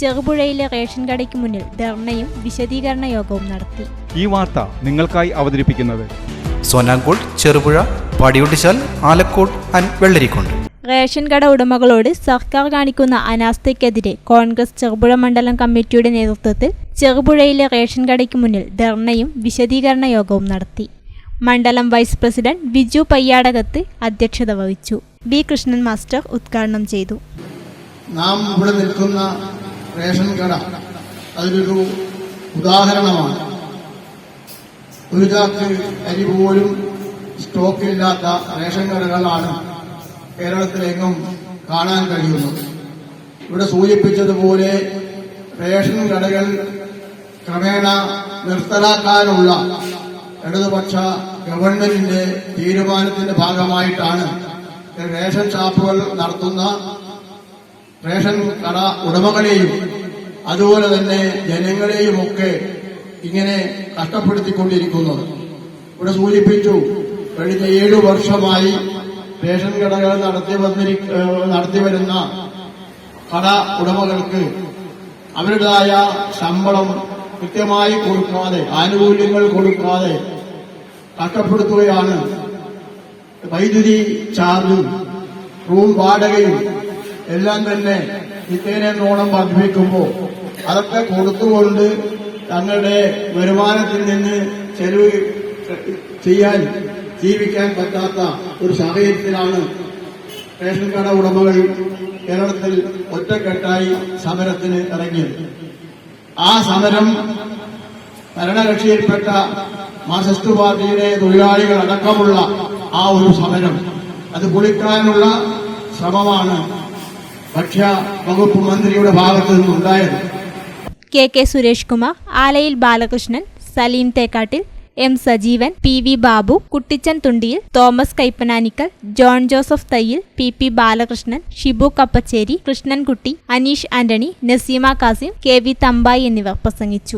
ചെറുപുഴയിലെ ration കടയ്ക്ക് മുന്നിൽ ധർണയും വിശദീകരണ യോഗവും നടത്തി. ഈ വാർത്ത നിങ്ങൾക്കായി അവതരിപ്പിക്കുന്നത് സോനാങ്കോട് ചെറുപുഴ പടിയൊട്ടിച്ചാൽ ആലക്കോട് ആൻഡ് വെള്ളരിക്കുണ്ട്. റേഷൻ കട ഉടമകളോട് സർക്കാർ കാണിക്കുന്ന അനാസ്ഥയ്ക്കെതിരെ കോൺഗ്രസ് ചെറുപുഴ മണ്ഡലം കമ്മിറ്റിയുടെ നേതൃത്വത്തിൽ ചെറുപുഴയിലെ റേഷൻ കടയ്ക്ക് മുന്നിൽ ധർണയും വിശദീകരണ യോഗവും നടത്തി. മണ്ഡലം വൈസ് പ്രസിഡന്റ് വിജു പയ്യാടകത്ത് അധ്യക്ഷത വഹിച്ചു. ബി കൃഷ്ണൻ മാസ്റ്റർ ഉദ്ഘാടനം ചെയ്തു. നാം ഇവിടെ നിൽക്കുന്ന റേഷൻ കട. അതിനൊരു ഉദാഹരണമാണ്. ഒരു ചാക്ക് അരി പോലും സ്റ്റോക്കില്ലാത്ത റേഷൻ കടകളാണ് കേരളത്തിലെങ്ങും കാണാൻ കഴിയുന്നത്. ഇവിടെ സൂചിപ്പിച്ചതുപോലെ റേഷൻ കടകൾ ക്രമേണ നിർത്തലാക്കാനുള്ള ഇടതുപക്ഷ ഗവൺമെന്റിന്റെ തീരുമാനത്തിന്റെ ഭാഗമായിട്ടാണ് റേഷൻ ഷാപ്പുകൾ നടത്തുന്ന റേഷൻ കട ഉടമകളെയും അതുപോലെ തന്നെ ജനങ്ങളെയുമൊക്കെ ഇങ്ങനെ കഷ്ടപ്പെടുത്തിക്കൊണ്ടിരിക്കുന്നത്. ഇവിടെ സൂചിപ്പിച്ചു കഴിഞ്ഞ ഏഴു വർഷമായി റേഷൻ കടകൾ നടത്തി വന്നിരി നടത്തി വരുന്ന കട ഉടമകൾക്ക് അവരുടേതായ ശമ്പളം കൃത്യമായി കൊടുക്കാതെ ആനുകൂല്യങ്ങൾ കൊടുക്കാതെ കഷ്ടപ്പെടുത്തുകയാണ്. വൈദ്യുതി ചാർജും റൂം വാടകയും എല്ലാം തന്നെ നിത്യേനോണം വർദ്ധിപ്പിക്കുമ്പോൾ അതൊക്കെ കൊടുത്തുകൊണ്ട് തങ്ങളുടെ വരുമാനത്തിൽ നിന്ന് ചെലവ് ചെയ്യാൻ ജീവിക്കാൻ പറ്റാത്ത ഒരു സാഹചര്യത്തിലാണ് റേഷൻ കട ഉടമകൾ കേരളത്തിൽ ഒറ്റക്കെട്ടായി സമരത്തിന് ഇറങ്ങിയത്. ആ സമരം ഭരണകക്ഷിയിൽപ്പെട്ട മാർസിസ്റ്റ് പാർട്ടിയുടെ തൊഴിലാളികൾ അടക്കമുള്ള ആ ഒരു സമരം അത് പൊളിക്കാനുള്ള ശ്രമമാണ് ഭക്ഷ്യ വകുപ്പ് മന്ത്രിയുടെ ഭാഗത്തു നിന്നുണ്ടായത് K K Suresh Kumar Alayil Balakrishnan Saleem Thekkattil M Sajeevan P V Babu Kuttichan Thundiyil Thomas Kaippananikkal John Joseph Thayyil P P Balakrishnan Shibu Kappacheri Krishnankutty Aneesh Antony Naseema Kasim K V Thampayi എന്നിവർ പ്രസംഗിച്ചു.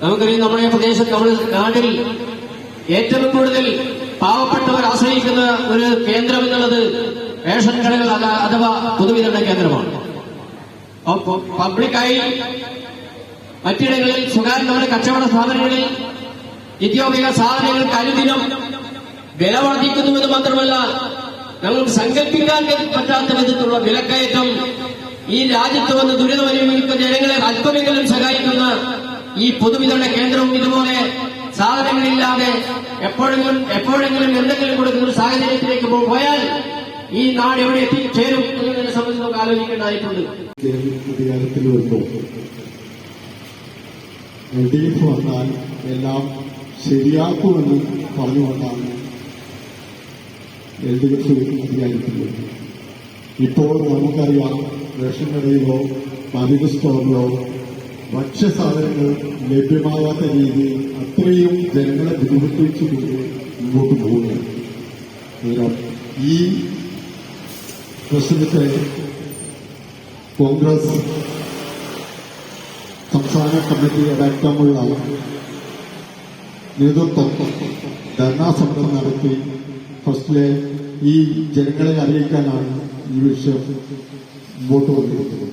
നമുക്കറിയാം നമ്മുടെ പ്രദേശത്ത് നമ്മുടെ നാട്ടിൽ ഏറ്റവും കൂടുതൽ പാവപ്പെട്ടവർ ആശ്രയിക്കുന്ന ഒരു കേന്ദ്രം എന്നുള്ളത് റേഷൻ കടകൾ അഥവാ പൊതുവിതരണ കേന്ദ്രമാണ്. പബ്ലിക്കായി മറ്റിടങ്ങളിൽ സ്വകാര്യമായ കച്ചവട സ്ഥാപനങ്ങളിൽ നിത്യോപയോഗ സാധനങ്ങൾക്ക് അനുദിനം വില വർദ്ധിക്കുന്നുവെന്ന് മാത്രമല്ല നമ്മൾ സങ്കല്പിക്കാൻ പറ്റാത്ത വിധത്തിലുള്ള വിലക്കയറ്റം ഈ രാജ്യത്ത് വന്ന് ദുരിതമനുഭവിക്കുന്ന ജനങ്ങളെ അല്പമെങ്കിലും സഹായിക്കുന്ന ഈ പൊതുവിതരണ കേന്ദ്രവും ഇതുപോലെ സാധനങ്ങളില്ലാതെ എപ്പോഴെങ്കിലും എപ്പോഴെങ്കിലും എന്തെങ്കിലും കൊടുക്കുന്ന ഒരു സാഹചര്യത്തിലേക്ക് പോയാൽ ഈ നാട് എവിടെ എത്തിച്ചേരും എന്നതിനെ സംബന്ധിച്ച് നമുക്ക് ആലോചിക്കേണ്ടതായിട്ടുണ്ട്. അധികാരത്തിൽ വന്നാൽ എല്ലാം ശരിയാക്കുമെന്ന് പറഞ്ഞുകൊണ്ടാണ് എൽ ഡി എഫ് അധികാരത്തിൽ ഇപ്പോൾ നമുക്കറിയാം റേഷൻ കടയിലോ പതിവ് സ്റ്റോറിലോ ഭക്ഷ്യസാധനങ്ങൾ ലഭ്യമാകാത്ത രീതിയിൽ അത്രയും ജനങ്ങളെ ബുദ്ധിമുട്ടിച്ചുകൊണ്ട് മുമ്പോട്ട് പോവുകയാണ് ഈ പ്രശ്നത്തെ കോൺഗ്രസ് സംസ്ഥാന കമ്മിറ്റി അടക്കമുള്ള നേതൃത്വം ധർണാ സമരം നടത്തി. ഫസ്റ്റിലെ ഈ ജനങ്ങളെ അറിയിക്കാനാണ് ഈ വിഷയം മുമ്പോട്ട് വന്നിരിക്കുന്നത്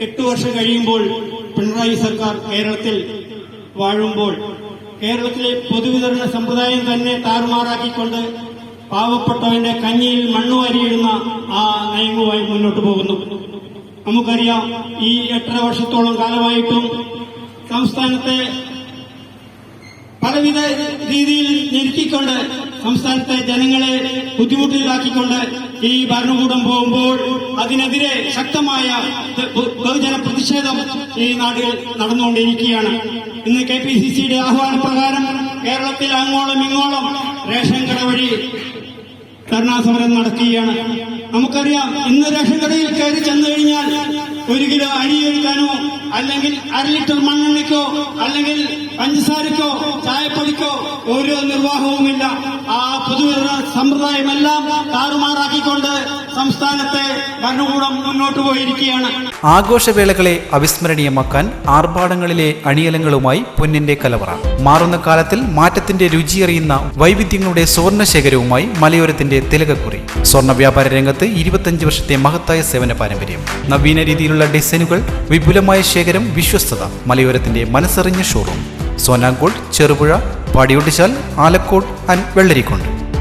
എട്ട് വർഷം കഴിയുമ്പോൾ പിണറായി സർക്കാർ കേരളത്തിൽ വാഴുമ്പോൾ കേരളത്തിലെ പൊതുവിതരണ സമ്പ്രദായം തന്നെ താറുമാറാക്കിക്കൊണ്ട് പാവപ്പെട്ടവന്റെ കഞ്ഞിയിൽ മണ്ണു വരിയിടുന്ന ആ നയങ്ങളുമായി മുന്നോട്ട് പോകുന്നു. നമുക്കറിയാം ഈ എട്ടര വർഷത്തോളം കാലമായിട്ടും സംസ്ഥാനത്തെ പലവിധ രീതിയിൽ ഞെരുക്കിക്കൊണ്ട് സംസ്ഥാനത്തെ ജനങ്ങളെ ബുദ്ധിമുട്ടിലാക്കിക്കൊണ്ട് ഈ ഭരണകൂടം പോകുമ്പോൾ അതിനെതിരെ ശക്തമായ ബഹുജന പ്രതിഷേധം ഈ നാട്ടിൽ നടന്നുകൊണ്ടിരിക്കുകയാണ്. ഇന്ന് കെ പി സി സിയുടെ ആഹ്വാന പ്രകാരം കേരളത്തിൽ അങ്ങോളം ഇങ്ങോളം റേഷൻ കട വഴി ധർണാസമരം നടത്തുകയാണ് നമുക്കറിയാം ഇന്ന് റേഷൻ കടയിൽ കയറി ചെന്നു കഴിഞ്ഞാൽ ഒരു കിലോ അരി എടുക്കാനോ അല്ലെങ്കിൽ അര ലിറ്റർ മണ്ണെണ്ണയ്ക്കോ അല്ലെങ്കിൽ പഞ്ചസാരക്കോ ചായപ്പൊടിക്കോ ഓരോ നിർവാഹവുമില്ല. ആ പൊതുവിതരണ സമ്പ്രദായമെല്ലാം താറുമാറാക്കിക്കൊണ്ട് സംസ്ഥാനത്തെ ഭരണകൂടം മുന്നോട്ട് പോയിരിക്കുകയാണ്. ആഘോഷവേളകളെ അവിസ്മരണീയമാക്കാൻ ആർഭാടങ്ങളിലെ അണിയലങ്ങളുമായി പൊന്നിന്റെ കലവറ. മാറുന്ന കാലത്തിൽ മാറ്റത്തിന്റെ രുചിയറിയുന്ന വൈവിധ്യങ്ങളുടെ സ്വർണ ശേഖരവുമായി മലയോരത്തിന്റെ തിലകക്കുറി. സ്വർണ വ്യാപാര രംഗത്ത് ഇരുപത്തഞ്ച് വർഷത്തെ മഹത്തായ സേവന പാരമ്പര്യം. നവീന രീതിയിലുള്ള ഡിസൈനുകൾ വിപുലമായ ശേഖരം വിശ്വസ്തത മലയോരത്തിന്റെ മനസ്സറിഞ്ഞ ഷോറൂം സോനാങ്കോട് ചെറുപുഴ പാടിയൊട്ടിച്ചാൽ ആലക്കോട് ആൻഡ് വെള്ളരിക്കുണ്ട്.